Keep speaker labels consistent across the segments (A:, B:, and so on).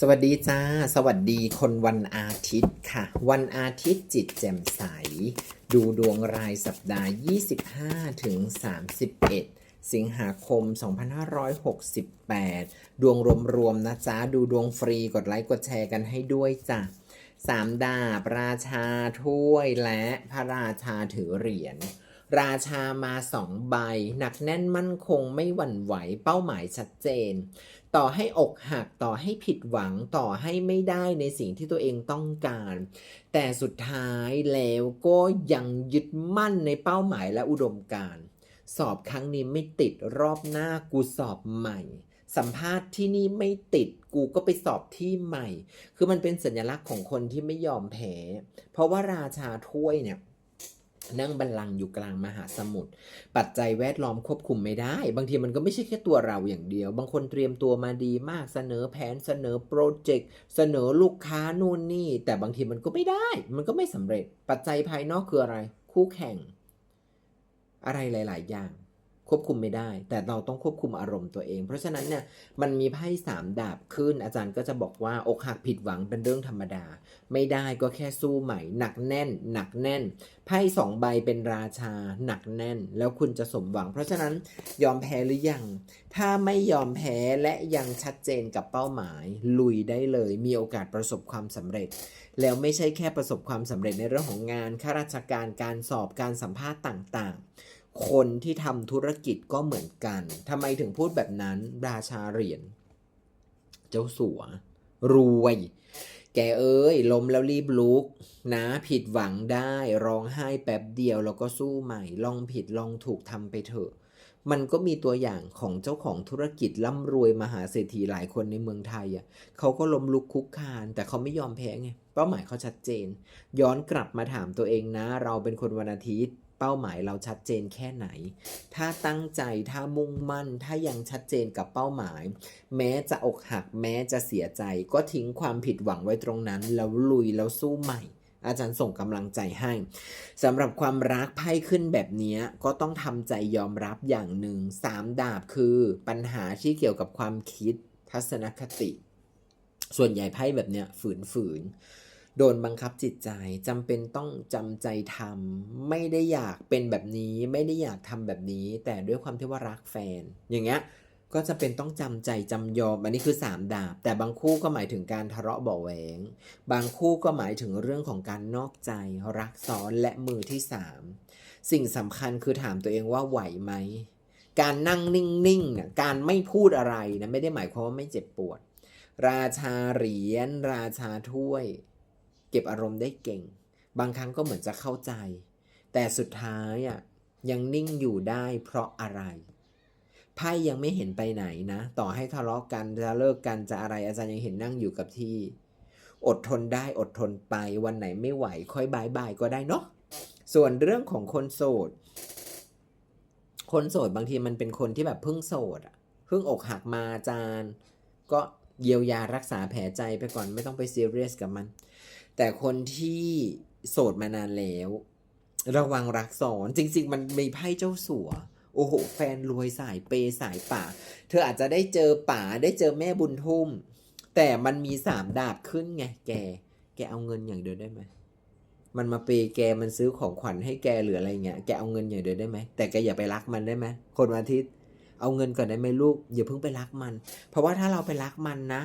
A: สวัสดีจ้า สวัสดีคนวันอาทิตย์ค่ะ วันอาทิตย์จิตแจ่มใส ดูดวงรายสัปดาห์ 25 ถึง 31 สิงหาคม 2568 ดวงรวมๆนะจ๊ะดูดวงฟรีกดไลค์กดแชร์กันให้ด้วยจ้ะสามดาบราชาถ้วยและพระราชาถือเหรียญ ราชามาสองใบ หนักแน่นมั่นคงไม่หวั่นไหวเป้าหมายชัดเจน ต่อให้อกหักต่อให้ผิดหวังต่อให้ไม่ได้ในสิ่งที่ตัวเองต้องการ แต่สุดท้ายแล้วก็ยังยึดมั่นในเป้าหมายและอุดมการณ์สอบครั้งนี้ไม่ติดรอบหน้ากูสอบใหม่ สัมภาษณ์ที่นี่ไม่ติดกูก็ไปสอบที่ใหม่ คือมันเป็นสัญลักษณ์ของคนที่ไม่ยอมแพ้ เพราะว่าราชาถ้วยเนี่ย นั่งบัลลังก์อยู่กลางมหาสมุทร ปัจจัยแวดล้อมควบคุมไม่ได้ บางทีมันก็ไม่ใช่แค่ตัวเราอย่างเดียว บางคนเตรียมตัวมาดีมาก เสนอแผน เสนอโปรเจกต์ เสนอลูกค้านู่นนี่ แต่บางทีมันก็ไม่ได้ มันก็ไม่สำเร็จ ปัจจัยภายนอกคืออะไร คู่แข่ง อะไรหลาย ๆ อย่าง ควบคุมไม่ได้ แต่เราต้องควบคุมอารมณ์ตัวเอง เพราะฉะนั้นเนี่ยมันมีไพ่สามดาบขึ้น อาจารย์ก็จะบอกว่าอกหักผิดหวังเป็นเรื่องธรรมดา ไม่ได้ก็แค่สู้ใหม่ หนักแน่น หนักแน่นไพ่สองใบเป็นราชา หนักแน่น แล้วคุณจะสมหวัง เพราะฉะนั้นยอมแพ้หรือยัง ถ้าไม่ยอมแพ้และยังชัดเจนกับเป้าหมาย ลุยได้เลย มีโอกาสประสบความสำเร็จ แล้วไม่ใช่แค่ประสบความสำเร็จในเรื่องของงานข้าราชการการสอบการสัมภาษณ์ต่างๆ คนที่ทำธุรกิจก็เหมือนกันทำไมถึงพูดแบบนั้นราชาเหรียญเจ้าสัว รวย แกเอ้ยล้มแล้วรีบลุก นะผิดหวังได้ร้องไห้แป๊บเดียวแล้วก็สู้ใหม่ ลองผิดลองถูกทำไปเถอะ มันก็มีตัวอย่างของเจ้าของธุรกิจร่ำรวยมหาเศรษฐีหลายคนในเมืองไทยอะเขาก็ล้มลุกคุกคาน แต่เขาไม่ยอมแพ้ไงเป้าหมายเขาชัดเจน ย้อนกลับมาถามตัวเองนะ เราเป็นคนวันอาทิตย์ เป้าหมายเราชัดเจนแค่ไหน ถ้าตั้งใจ ถ้ามุ่งมั่น ถ้ายังชัดเจนกับเป้าหมาย แม้จะอกหัก แม้จะเสียใจ ก็ทิ้งความผิดหวังไว้ตรงนั้น แล้วลุย แล้วสู้ใหม่ อาจารย์ส่งกำลังใจให้สำหรับความรักไพ่ขึ้นแบบนี้ก็ต้องทำใจยอมรับอย่างหนึ่งสามดาบคือปัญหาที่เกี่ยวกับความคิด ทัศนคติ ส่วนใหญ่ไพ่แบบเนี้ยฝืนฝืน โดนบังคับจิตใจจำเป็นต้องจำใจทำไม่ได้อยากเป็นแบบนี้ไม่ได้อยากทำแบบนี้ แต่ด้วยความที่ว่ารักแฟน อย่างเงี้ยก็จะเป็นต้องจำใจจำยอมอันนี้คือ 3 ดาบ แต่บางคู่ก็หมายถึงการทะเลาะเบาแหวง บางคู่ก็หมายถึงเรื่องของการนอกใจ รักซ้อนและมือที่ 3 สิ่งสำคัญคือถามตัวเองว่าไหวไหมการนั่งนิ่งๆเนี่ยการไม่พูดอะไรนะไม่ได้หมายความว่าไม่เจ็บปวด ราชาเหรียญราชาถ้วย ก็บอารมณ์ได้เก่ง บางครั้งก็เหมือนจะเข้าใจ แต่สุดท้ายอะยังนิ่งอยู่ได้เพราะอะไรไพ่ยังไม่เห็นไปไหนนะ ต่อให้ทะเลาะกันจะเลิกกันจะอะไรอาจารย์ยังเห็นนั่งอยู่กับที่ อดทนได้อดทนไปวันไหนไม่ไหว ค่อยบายบายก็ได้เนาะส่วนเรื่องของคนโสด คนโสดบางทีมันเป็นคนที่แบบเพิ่งโสดอะเพิ่งอกหักมาอาจารย์ ก็เยียวยารักษาแผลใจไปก่อนไม่ต้องไปซีเรียสกับมัน แต่คนที่โสดมานานแล้ว ระวังรักซ้อนจริง ๆ มันมีไพ่เจ้าสัว โอ้โห แฟนรวยสายเปย์สายป่า เธออาจจะได้เจอป่าได้เจอแม่บุญทุ่ม แต่มันมีสามดาบขึ้นไงแก แกเอาเงินอย่างเดียวได้ไหมมันมาเปย์แกมันซื้อของขวัญให้แกหรืออะไรเงี้ย แกเอาเงินอย่างเดียวได้ไหม แต่แกอย่าไปรักมันได้ไหม คนวันอาทิตย์ เอาเงินก่อนได้ไหมลูก อย่าเพิ่งไปรักมัน เพราะว่าถ้าเราไปรักมันนะ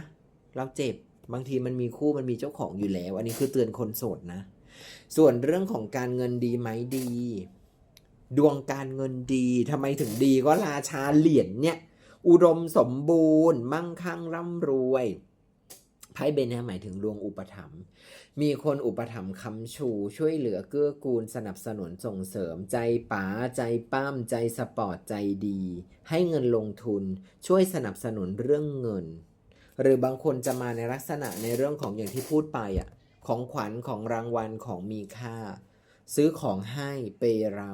A: เราเจ็บ บางทีมันมีคู่มันมีเจ้าของอยู่แล้ว อันนี้คือเตือนคนโสดนะ ส่วนเรื่องของการเงินดีไหมดี ดวงการเงินดีทำไมถึงดีก็ราชาเหรียญเนี่ย อุดมสมบูรณ์ มั่งคั่งร่ำรวยไพ่เบนเน่หมายถึงดวงอุปถัมภ์ มีคนอุปถัมภ์คำชู ช่วยเหลือเกื้อกูลสนับสนุนส่งเสริมใจป๋าใจป้ามใจสปอร์ตใจดี ให้เงินลงทุนช่วยสนับสนุนเรื่องเงิน หรือบางคนจะมาในลักษณะในเรื่องของอย่างที่พูดไปอะของขวัญของรางวัลของมีค่า ซื้อของให้เปเรา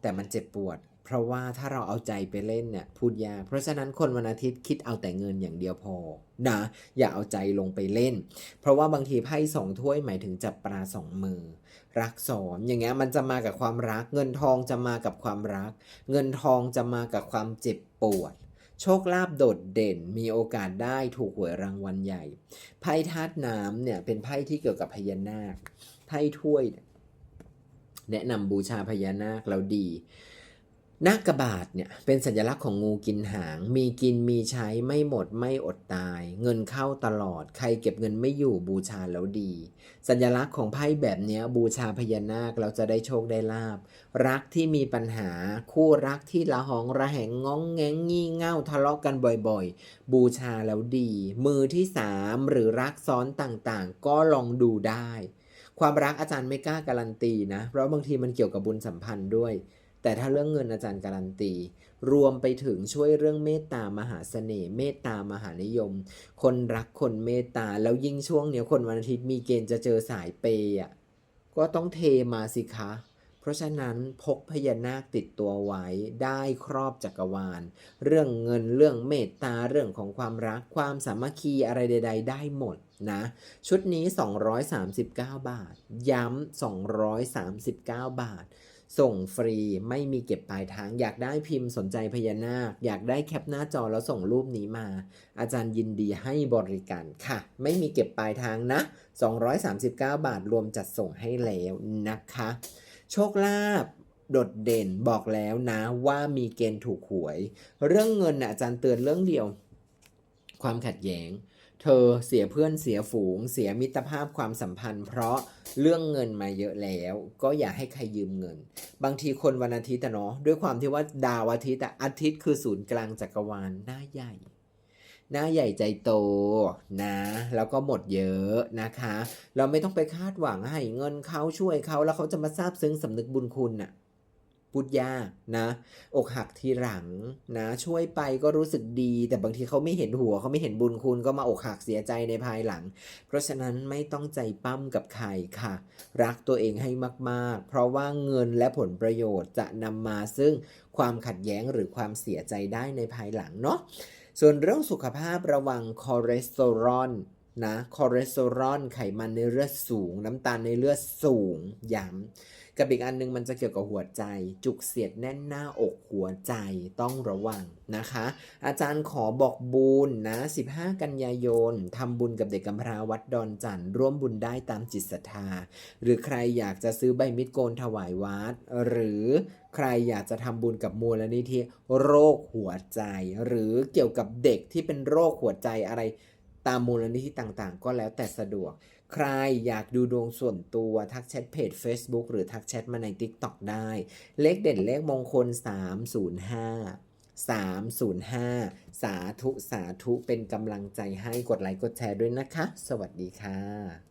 A: แต่มันเจ็บปวด เพราะว่าถ้าเราเอาใจไปเล่นเนี่ยพูดยากเพราะฉะนั้นคนวันอาทิตย์คิดเอาแต่เงินอย่างเดียวพอนะอย่าเอาใจลงไปเล่น เพราะว่าบางทีไพ่สองถ้วยหมายถึงจับปลาสองมือ รักสอนอย่างเงี้ยมันจะมากับความรัก เงินทองจะมากับความรัก เงินทองจะมากับความเจ็บปวด โชคลาภโดดเด่นมีโอกาสได้ถูกหวยรางวัลใหญ่ ไพ่ธาตุน้ำเนี่ยเป็นไพ่ที่เกี่ยวกับพญานาค ไพ่ถ้วย แนะนำบูชาพญานาคแล้วดี นาคกระบาดเนี่ยเป็นสัญลักษณ์ของงูกินหาง มีกินมีใช้ไม่หมดไม่อดตาย เงินเข้าตลอด ใครเก็บเงินไม่อยู่บูชาแล้วดี สัญลักษณ์ของไพ่แบบเนี้ยบูชาพญานาคเราจะได้โชคได้ลาบ รักที่มีปัญหา คู่รักที่ละหองระแหงง้องแงงงี่เง่าทะเลาะกันบ่อยๆ บูชาแล้วดี มือที่สามหรือรักซ้อนต่างๆ ก็ลองดูได้ ความรักอาจารย์ไม่กล้าการันตีนะ เพราะบางทีมันเกี่ยวกับบุญสัมพันธ์ด้วย แต่ถ้าเรื่องเงินอาจารย์การันตี รวมไปถึงช่วยเรื่องเมตตามหาเสน่ห์เมตตามหานิยม คนรักคนเมตตาแล้วยิ่งช่วงเนี้ยคนวันอาทิตย์มีเกณฑ์จะเจอสายเปย์อะก็ต้องเทมาสิคะ เพราะฉะนั้นพกพญานาคติดตัวไว้ได้ครอบจักรวาล เรื่องเงินเรื่องเมตตาเรื่องของความรักความสามัคคีอะไรใด ๆ ได้หมดนะ ชุดนี้ 239 บาท ย้ำ 239 บาท ส่งฟรีไม่มีเก็บปลายทาง อยากได้พิมพ์สนใจพญานาค อยากได้แคปหน้าจอแล้วส่งรูปนี้มา อาจารย์ยินดีให้บริการค่ะ ไม่มีเก็บปลายทางนะ 239 บาทรวมจัดส่งให้แล้วนะคะ โชคลาภโดดเด่นบอกแล้วนะว่ามีเกณฑ์ถูกหวย เรื่องเงินนะอาจารย์เตือนเรื่องเดียว ความขัดแย้ง เธอเสียเพื่อนเสียฝูง เสียมิตรภาพความสัมพันธ์ เพราะเรื่องเงินมาเยอะแล้ว ก็อย่าให้ใครยืมเงิน บางทีคนวันอาทิตย์เนาะด้วยความที่ว่าดาวอาทิตย์อะอาทิตย์คือศูนย์กลางจักรวาลหน้าใหญ่ หน้าใหญ่ใจโตนะ แล้วก็หมดเยอะนะคะ เราไม่ต้องไปคาดหวังให้เงินเขาช่วยเขาแล้วเขาจะมาซาบซึ้งสำนึกบุญคุณน่ะ พูดยากนะ อกหักทีหลังนะ ช่วยไปก็รู้สึกดี แต่บางทีเขาไม่เห็นหัวเขาไม่เห็นบุญคุณก็มาอกหักเสียใจในภายหลัง เพราะฉะนั้นไม่ต้องใจปั้มกับใครค่ะ รักตัวเองให้มาก ๆ เพราะว่าเงินและผลประโยชน์จะนำมาซึ่งความขัดแย้งหรือความเสียใจได้ในภายหลังเนาะส่วนเรื่องสุขภาพระวังคอเลสเตอรอลนะคอเลสเตอรอลไขมันในเลือดสูง น้ำตาลในเลือดสูงย้ำ กับอีกอันหนึงมันจะเกี่ยวกับหัวใจ จุกเสียดแน่นหน้าอกหัวใจต้องระวังนะคะ อาจารย์ขอบอกบุญนะ 15 กันยายนทำบุญกับเด็กกำพร้าวัดดอนจันทร์ร่วมบุญได้ตามจิตศรัทธา หรือใครอยากจะซื้อใบมิตรโกนถวายวัด หรือใครอยากจะทำบุญกับมูลนิธิโรคหัวใจ หรือเกี่ยวกับเด็กที่เป็นโรคหัวใจอะไรตามมูลนิธิต่างๆ ก็แล้วแต่สะดวก ใครอยากดูดวงส่วนตัวทักแชทเพจ Facebook หรือทักแชทมาใน TikTok ได้ เลขเด่นเลขมงคล 305 305 สาธุ สาธุ เป็นกำลังใจให้กดไลค์ กดแชร์ด้วยนะคะ สวัสดีค่ะ